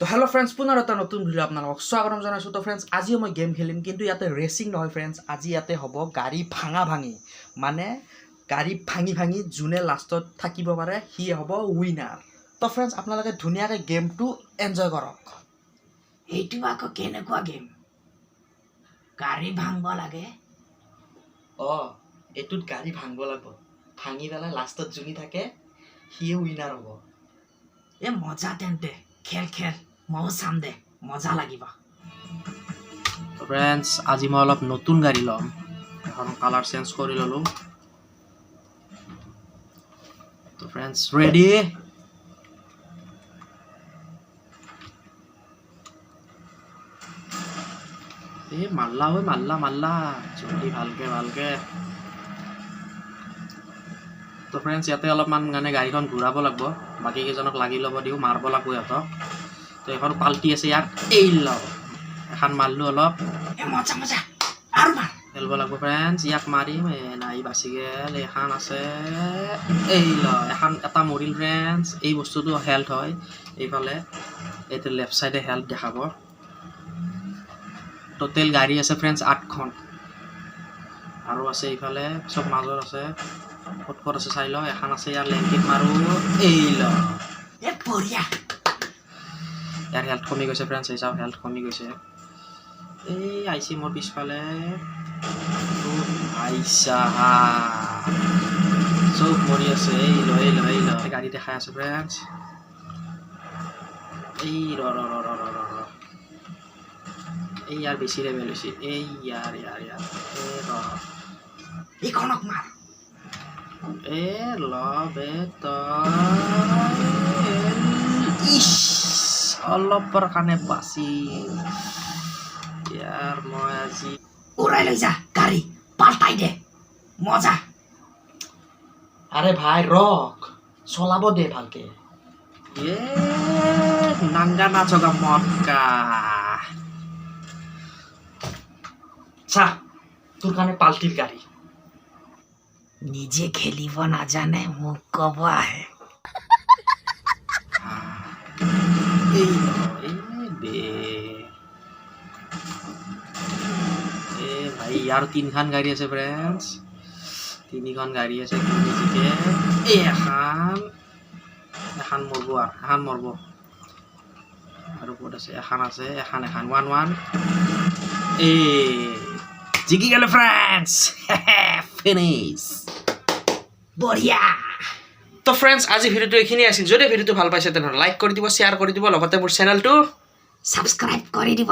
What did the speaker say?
তো hello' friends পুনৰ এটা নতুন ভিডিঅ' আপোনালোকক স্বাগতম জনাইছোঁ। তো ফ্ৰেণ্ডছ আজিও মই গেম খেলিম কিন্তু ইয়াতে ৰেচিং নহয় ফ্ৰেণ্ডছ আজি ইয়াতে হ'ব গাড়ী ভাঙা ভাঙি মানে গাড়ী ভাঙি ভাঙি যোনে লাষ্টত থাকিব পাৰে সি হ'ব উইনাৰ তো ফ্ৰেণ্ডছ আপোনালোকে ধুনীয়াকৈ গেমটো এনজয় কৰক। এইটো আকৌ কেনেকুৱা গেম গাড়ী ভাঙব লাগে? অঁ এইটোত গাড়ী ভাঙিব লাগিব। ভাঙি পেলাই লাষ্টত যোনী থাকে সিয়ে উইনাৰ হ'ব। এ মজা তেন্তে। খেল খেল। ময়ো চাম দে মজা লাগিব। ফ্ৰেণ্ডছ আজি মই অলপ নতুন গাড়ী ল'ম। এখন কালাৰ চেঞ্জ কৰি ল'লোঁ। তো ফ্ৰেণ্ডছ ৰেডি এই মাল্লা ঐ, মাল্লা মাল্লা। জলদি ভালকে ভালকে। তো ফ্ৰেণ্ডছ ইয়াতে অলপমান মানে গাড়ীখন ঘূৰাব লাগিব। বাকী কেইজনক লাগি ল'ব দিওঁ, মাৰিব লাগিব ইহঁতক তো এখন পাল্টি আছে ইয়াক এই লওঁ এখন মাৰিলোঁ অলপ। মজা মজা। আৰু মাৰ। খেলিব লাগিব ফ্ৰেণ্ডছ ইয়াক মাৰিম। নাই বাচি গেল। এখন আছে। এই ল এখন এটা মৰিল ফ্ৰেণ্ডছ এই বস্তুটো হেল্থ হয়। এইফালে এইটো লেফ্ট চাইডে হেল্থ দেখাব। টোটেল গাড়ী আছে ফ্ৰেণ্ডছ আঠখন। আৰু আছে এইফালে চব মাজত আছে। ক'ত ক'ত আছে চাই ল। এখন আছে ইয়াৰ লেংকিত মাৰোঁ। এই ল। বঢ়িয়া। ইয়াৰ হেল্থ কমি গৈছে ফ্ৰেণ্ডছ এই হেল্থ কমি গৈছে। এই আহিছে মোৰ পিছফালে। আইছা চব মৰি আছে, এই ল এই ল, এই গাড়ী দেখাই আছে ফ্ৰেণ্ডছ এই ৰ ৰ ৰ ৰ ৰ ৰ এই ইয়াৰ বেছি লেভেল হৈছে। এই ইয়াৰ ইয়াৰ ইয়াৰ। এই ৰ। এইখনক মাৰ। এ, ল, বে তই ইছ অলপৰ কাৰণে বাচি ইয়াৰ মই আজি উৰাই লৈ যা গাড়ী পাল্টাই দে মজা আৰে ভাই ৰখ চলাব দে ভালকে। এ নাংগা নাচগা মটকা চা তোৰ কাৰণে পাল্টিৰ গাড়ী। নিজে খেলিব নাজানে মোক ক'ব আহে। ল, বে এ ভাই ইয়াৰ তিনিখন গাড়ী আছে ফ্ৰেণ্ডছ তিনিখন গাড়ী আছে কোনে জিকে এই এখন এখন মৰব আৰু এখন মৰব। আৰু ক'ত আছে? এখন আছে এখন এখন ওৱান ওৱান এই জিকি গ'লে ফ্ৰেণ্ডছ ফিনিছ বঢ়িয়া। তো ফ্ৰেণ্ডছ আজি ভিডিঅ'টো এইখিনিয়ে আছিল। যদি ভিডিঅ'টো ভালো পাইছে তেনেহ'লে লাইক কৰি দিব শ্বেয়াৰ কৰি দিব, লগতে মোৰ চেনেলটো ছাবস্ক্ৰাইব কৰি দিব।